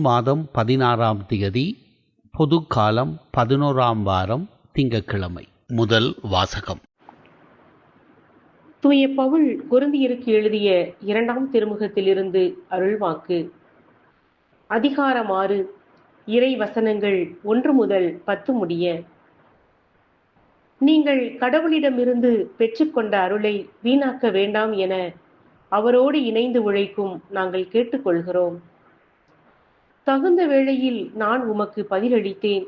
June மாதம் பதினாறாம் தேதி காலம் பதினோராம் வாரம் திங்கட்கிழமை. முதல் வாசகம். தூய பவுல் குருந்தியருக்கு எழுதிய இரண்டாம் திருமுகத்திலிருந்து அருள்வாக்கு. அதிகாரம் ஆறு இறை வசனங்கள் ஒன்று முதல் பத்து முடிய. நீங்கள் கடவுளிடமிருந்து பெற்றுக்கொண்ட அருளை வீணாக்க வேண்டாம் என அவரோடு இணைந்து உழைக்கும் நாங்கள் கேட்டுக்கொள்கிறோம். தகுந்த வேளையில் நான் உமக்கு பதிலளித்தேன்.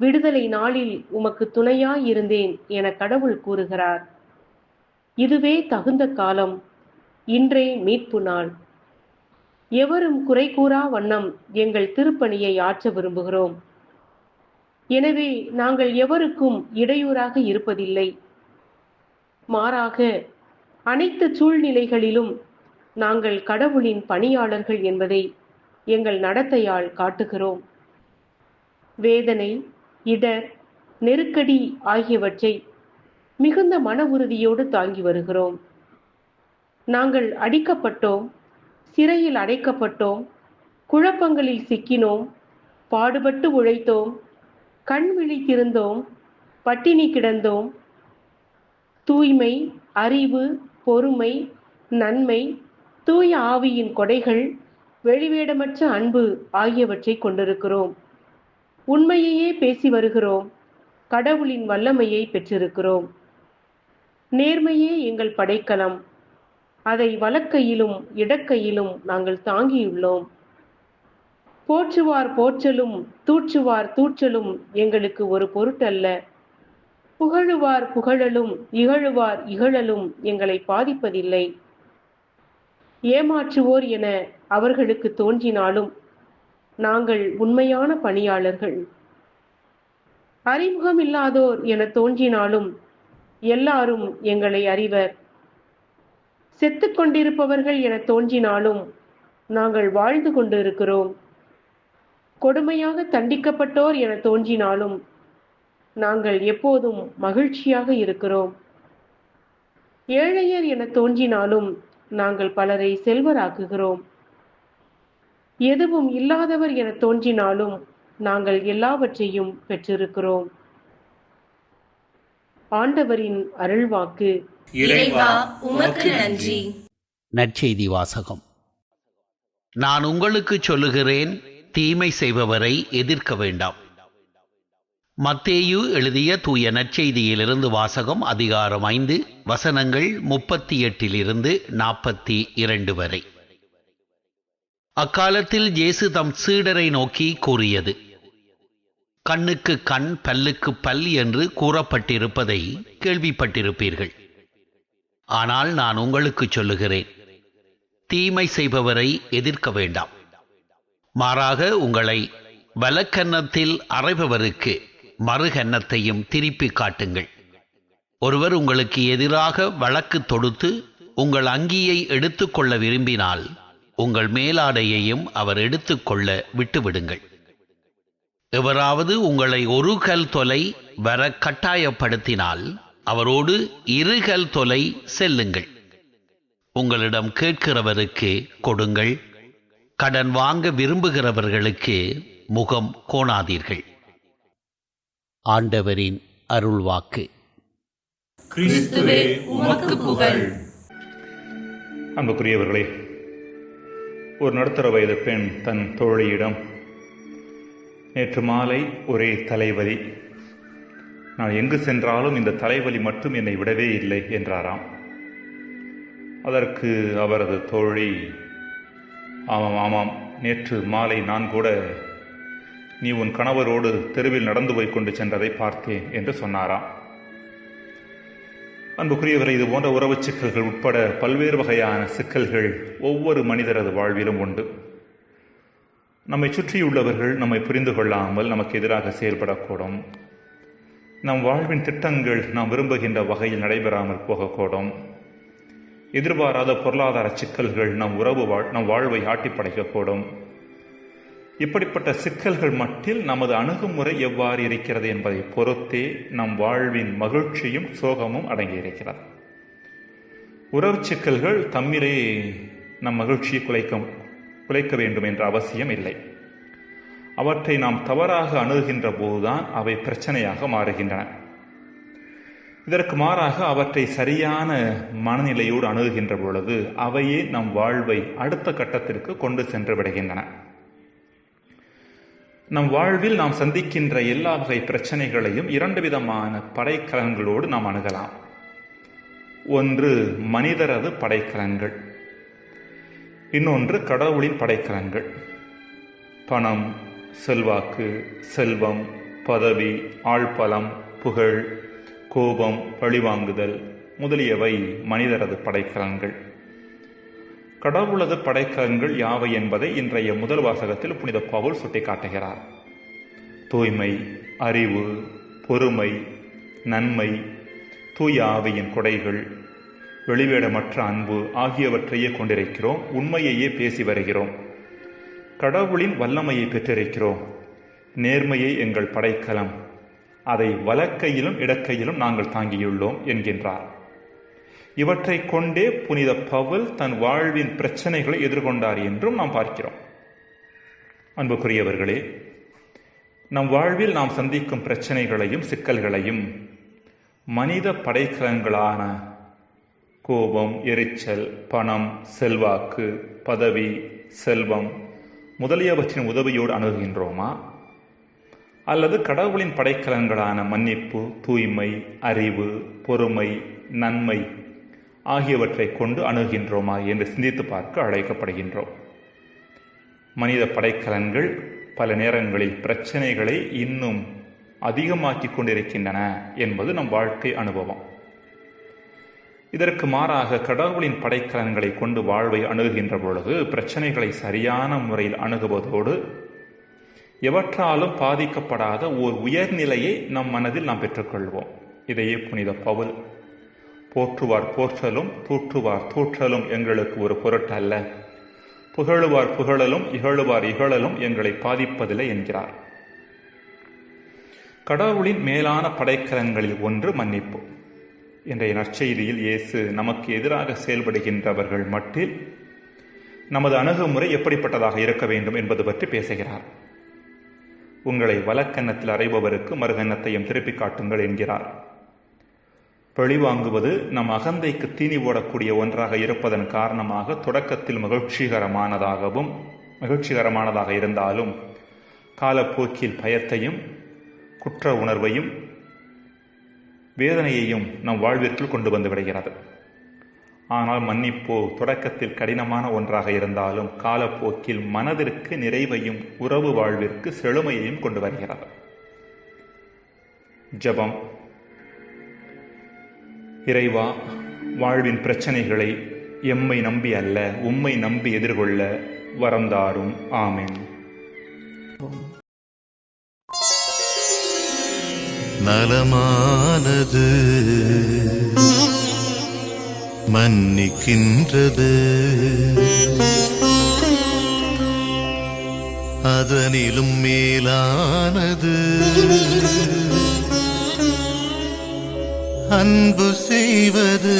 விடுதலை நாளில் உமக்கு துணையாயிருந்தேன் என கடவுள் கூறுகிறார். இதுவே தகுந்த காலம். இன்றே மீட்பு நாள். எவரும் குறை கூறா வண்ணம் எங்கள் திருப்பணியை ஆற்ற விரும்புகிறோம். எனவே நாங்கள் எவருக்கும் இடையூறாக இருப்பதில்லை. மாறாக அனைத்து சூழ்நிலைகளிலும் நாங்கள் கடவுளின் பணியாளர்கள் என்பதை எங்கள் நடத்தையால் காட்டுகிறோம். வேதனை இடர் நெருக்கடி ஆகியவற்றை மிகுந்த மன உறுதியோடு தாங்கி வருகிறோம். நாங்கள் அடிக்கப்பட்டோம் சிறையில் அடைக்கப்பட்டோம் குழப்பங்களில் சிக்கினோம் பாடுபட்டு உழைத்தோம் கண் விழித்திருந்தோம் பட்டினி கிடந்தோம். தூய்மை அறிவு பொறுமை நன்மை தூய ஆவியின் கொடைகள் வெளிவேடமற்ற அன்பு ஆகியவற்றை கொண்டிருக்கிறோம். உண்மையையே பேசி வருகிறோம். கடவுளின் வல்லமையை பெற்றிருக்கிறோம். நேர்மையே எங்கள் படைக்கலம். அதை வலக்கையிலும் இடக்கையிலும் நாங்கள் தாங்கியுள்ளோம். போற்றுவார் போற்றலும் தூற்றுவார் தூற்றலும் எங்களுக்கு ஒரு பொருட்டல்ல. புகழுவார் புகழலும் இகழுவார் இகழலும் எங்களை பாதிப்பதில்லை. ஏமாற்றுவோர் என அவர்களுக்கு தோன்றினாலும் நாங்கள் உண்மையான பணியாளர்கள். அறிமுகம் இல்லாதோர் என தோன்றினாலும் எல்லாரும் எங்களை அறிவர். செத்துக்கொண்டிருப்பவர்கள் என தோன்றினாலும் நாங்கள் வாழ்ந்து கொண்டிருக்கிறோம். கொடுமையாக தண்டிக்கப்பட்டோர் என தோன்றினாலும் நாங்கள் எப்போதும் மகிழ்ச்சியாக இருக்கிறோம். ஏழையர் என தோன்றினாலும் நாங்கள் பலரை செல்வராக்குகிறோம். எதுவும் இல்லாதவர் என தோன்றினாலும் நாங்கள் எல்லாவற்றையும் பெற்றிருக்கிறோம். ஆண்டவரின் அருள்வாக்கு. இறைவா உமக்கு நன்றி. நற்செய்தி வாசகம். நான் உங்களுக்கு சொல்லுகிறேன் தீமை செய்பவரை எதிர்க்க வேண்டாம். மத்தேயு எழுதிய தூய நற்செய்தியிலிருந்து வாசகம் அதிகாரம் ஐந்து வசனங்கள் முப்பத்தி எட்டிலிருந்து நாற்பத்தி இரண்டு வரை. அக்காலத்தில் ஜேசு தம் சீடரை நோக்கி கூறியது கண்ணுக்கு கண் பல்லுக்கு பல் என்று கூறப்பட்டிருப்பதை கேள்விப்பட்டிருப்பீர்கள். ஆனால் நான் உங்களுக்கு சொல்லுகிறேன் தீமை செய்பவரை எதிர்க்க வேண்டாம். மாறாக உங்களை வலக்கன்னத்தில் அறைபவருக்கு மறுகன்னத்தையும் திருப்பி காட்டுங்கள். ஒருவர் உங்களுக்கு எதிராக வழக்கு தொடுத்து உங்கள் அங்கியை எடுத்துக்கொள்ள விரும்பினால் உங்கள் மேலாடையையும் அவர் எடுத்துக்கொள்ள விட்டுவிடுங்கள். எவராவது உங்களை ஒரு கல் தொலை வர கட்டாயப்படுத்தினால் அவரோடு இருகல் தொலை செல்லுங்கள். உங்களிடம் கேட்கிறவருக்கு கொடுங்கள். கடன் வாங்க விரும்புகிறவர்களுக்கு முகம் கோணாதீர்கள். ஆண்டவரின் அருள்வாக்கு. கிறிஸ்துவே உமக்கு புகழ். அன்புக்குரியவர்களே ஒரு நடுத்தர வயது பெண் தன் தோழியிடம் நேற்று மாலை ஒரே தலைவலி. நான் எங்கு சென்றாலும் இந்த தலைவலி மட்டும் என்னை விடவே இல்லை என்றாராம். அதற்கு அவரது தோழி ஆமாம் ஆமாம் நேற்று மாலை நான் கூட நீ உன் கணவரோடு தெருவில் நடந்து போய் கொண்டு சென்றதை பார்த்தேன் என்று சொன்னாராம். அன்புக்குரியவரை இது போன்ற உறவு சிக்கல்கள் உட்பட பல்வேறு வகையான சிக்கல்கள் ஒவ்வொரு மனிதரது வாழ்விலும் உண்டு. நம்மை சுற்றியுள்ளவர்கள் நம்மை புரிந்து கொள்ளாமல் நமக்கு எதிராக செயல்படக்கூடும். நம் வாழ்வின் திட்டங்கள் நாம் விரும்புகின்ற வகையில் நடைபெறாமல் போகக்கூடும். எதிர்பாராத பொருளாதார சிக்கல்கள் நம் உறவு வாழ் நம் வாழ்வை ஆட்டிப்படைக்கக்கூடும். இப்படிப்பட்ட சிக்கல்கள் மட்டில் நமது அணுகுமுறை எவ்வாறு இருக்கிறது என்பதை பொறுத்தே நம் வாழ்வின் மகிழ்ச்சியும் சோகமும் அடங்கியிருக்கிறது உறவு சிக்கல்கள் தம்மிலே நம் மகிழ்ச்சியை குலைக்கும் குலைக்க வேண்டும் என்ற அவசியம் இல்லை. அவற்றை நாம் தவறாக அணுகுகின்ற போதுதான் அவை பிரச்சனையாக மாறுகின்றன. இதற்கு மாறாக அவற்றை சரியான மனநிலையோடு அணுகுகின்ற பொழுது அவையே நம் வாழ்வை அடுத்த கட்டத்திற்கு கொண்டு சென்று விடுகின்றன. நம் வாழ்வில் நாம் சந்திக்கின்ற எல்லா வகை பிரச்சனைகளையும் இரண்டு விதமான படைக்கலன்களோடு நாம் அணுகலாம். ஒன்று மனிதரது படைக்கலன்கள். இன்னொன்று கடவுளின் படைக்கலன்கள். பணம் செல்வாக்கு செல்வம் பதவி ஆழ்பலம் புகழ் கோபம் பழிவாங்குதல் முதலியவை மனிதரது படைக்கலன்கள். கடவுளது படைக்கங்கள் யாவை என்பதை இன்றைய முதல் வாசகத்தில் புனித பவுல் சுட்டிக்காட்டுகிறார். தூய்மை அறிவு பொறுமை நன்மை தூய ஆவியின் கொடைகள் வெளிவேடமற்ற அன்பு ஆகியவற்றையே கொண்டிருக்கிறோம் உண்மையையே பேசி வருகிறோம். கடவுளின் வல்லமையை பெற்றிருக்கிறோம். நேர்மையை எங்கள் படைக்கலம். அதை வலக்கையிலும் இடக்கையிலும் நாங்கள் தாங்கியுள்ளோம் என்கின்றார். இவற்றை கொண்டே புனித பவுல் தன் வாழ்வின் பிரச்சனைகளை எதிர்கொண்டார் என்றும் நாம் பார்க்கிறோம். அன்புக்குரியவர்களே நம் வாழ்வில் நாம் சந்திக்கும் பிரச்சனைகளையும் சிக்கல்களையும் மனித படைக்கலங்களான கோபம் எரிச்சல் பணம் செல்வாக்கு பதவி செல்வம் முதலியவற்றின் உதவியோடு அணுகுகின்றோமா? அல்லது கடவுளின் படைக்கலங்களான மன்னிப்பு தூய்மை அறிவு பொறுமை நன்மை ஆகியவற்றை கொண்டு அணுகின்றோமா என்று சிந்தித்து பார்க்க அழைக்கப்படுகின்றோம். மனித படைக்கலன்கள் பல நேரங்களில் பிரச்சனைகளை இன்னும் அதிகமாக்கி கொண்டிருக்கின்றன என்பது நம் வாழ்க்கை அனுபவம். இதற்கு மாறாக கடவுளின் படைக்கலன்களை கொண்டு வாழ்வை அணுகுகின்ற பொழுது பிரச்சனைகளை சரியான முறையில் அணுகுவதோடு எவற்றாலும் பாதிக்கப்படாத ஓர் உயர்நிலையை நம் மனதில் நாம் பெற்றுக்கொள்வோம். இதையே புனித பவுல் போற்றுவார் போற்றலும் தூற்றுவார் தூற்றலும் எங்களுக்கு ஒரு பொருட்டல்ல. புகழுவார் புகழலும் இகழுவார் இகழலும் எங்களை பாதிப்பதில்லை என்கிறார். கடவுளின் மேலான படைக்கலங்களில் ஒன்று மன்னிப்பு. இன்றைய நற்செய்தியில் இயேசு நமக்கு எதிராக செயல்படுகின்றவர்கள் மட்டில் நமது அணுகுமுறை எப்படிப்பட்டதாக இருக்க வேண்டும் என்பது பற்றி பேசுகிறார். உங்களை வலக்கன்னத்தில் அறைபவருக்கு மறுகன்னத்தையும் திருப்பி காட்டுங்கள் என்கிறார். பழிவாங்குவது நம் அகந்தைக்கு தீனி போடக்கூடிய ஒன்றாக இருப்பதன் காரணமாக தொடக்கத்தில் மகிழ்ச்சிகரமானதாகவும் மகிழ்ச்சிகரமானதாக இருந்தாலும் காலப்போக்கில் பயத்தையும் குற்ற உணர்வையும் வேதனையையும் நம் வாழ்விற்குள் கொண்டு வந்து விடுகிறது. ஆனால் மன்னிப்போ தொடக்கத்தில் கடினமான ஒன்றாக இருந்தாலும் காலப்போக்கில் மனதிற்கு நிறைவையும் உறவு வாழ்விற்கு செழுமையையும் கொண்டு வருகிறது. ஜபம் இறைவா வாழ்வின் பிரச்சனைகளை எம்மை நம்பி அல்ல உம்மை நம்பி எதிர்கொள்ள வரந்தாரும். ஆமேன். நலமானது மன்னிக்கின்றது. அதனிலும் மேலானது அன்பு செய்வது.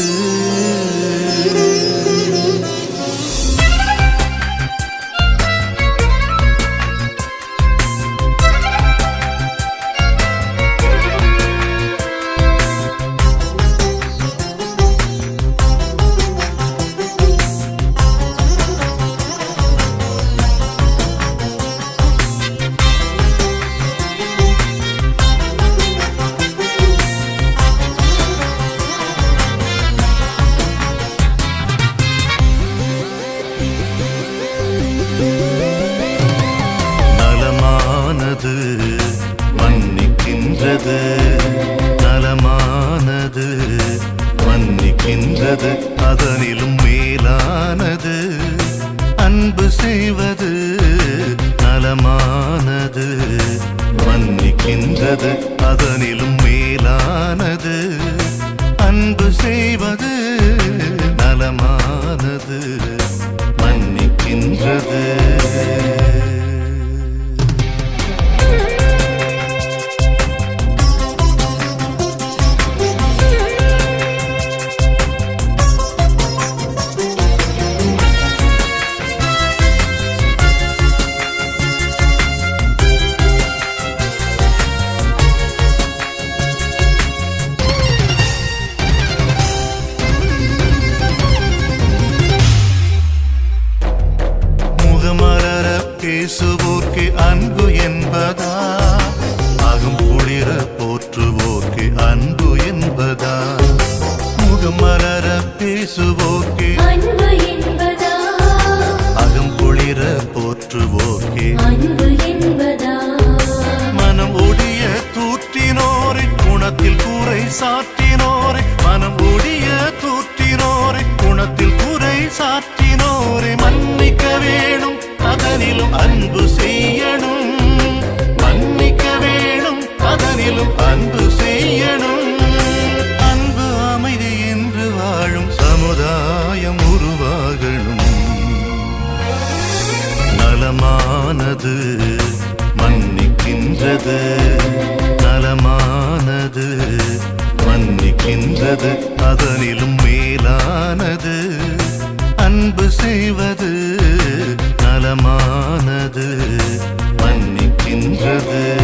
செய்வது அதனிலும் மேலானது. அன்பு செய்வது நலமானது. மன்னிக்கின்றது.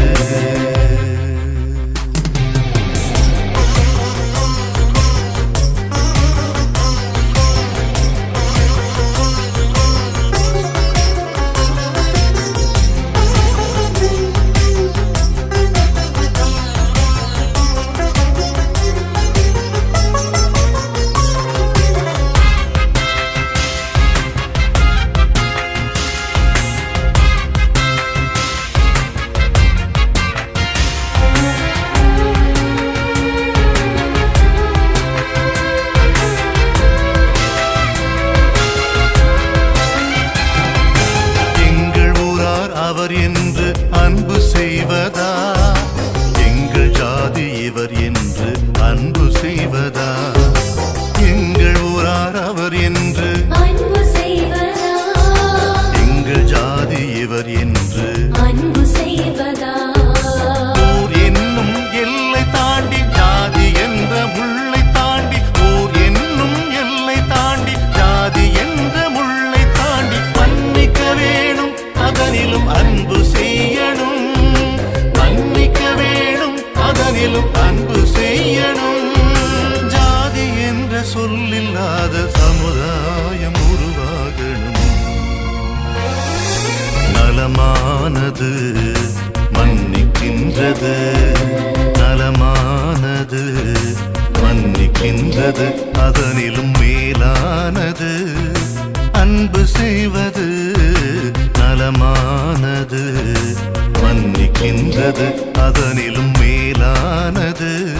தேவர் என் நலமானது மன்னிக்கின்றது நலமானது. மன்னிக்கின்றது அதனிலும் மேலானது. அன்பு செய்வது நலமானது. மன்னிக்கின்றது அதனிலும் மேலானது.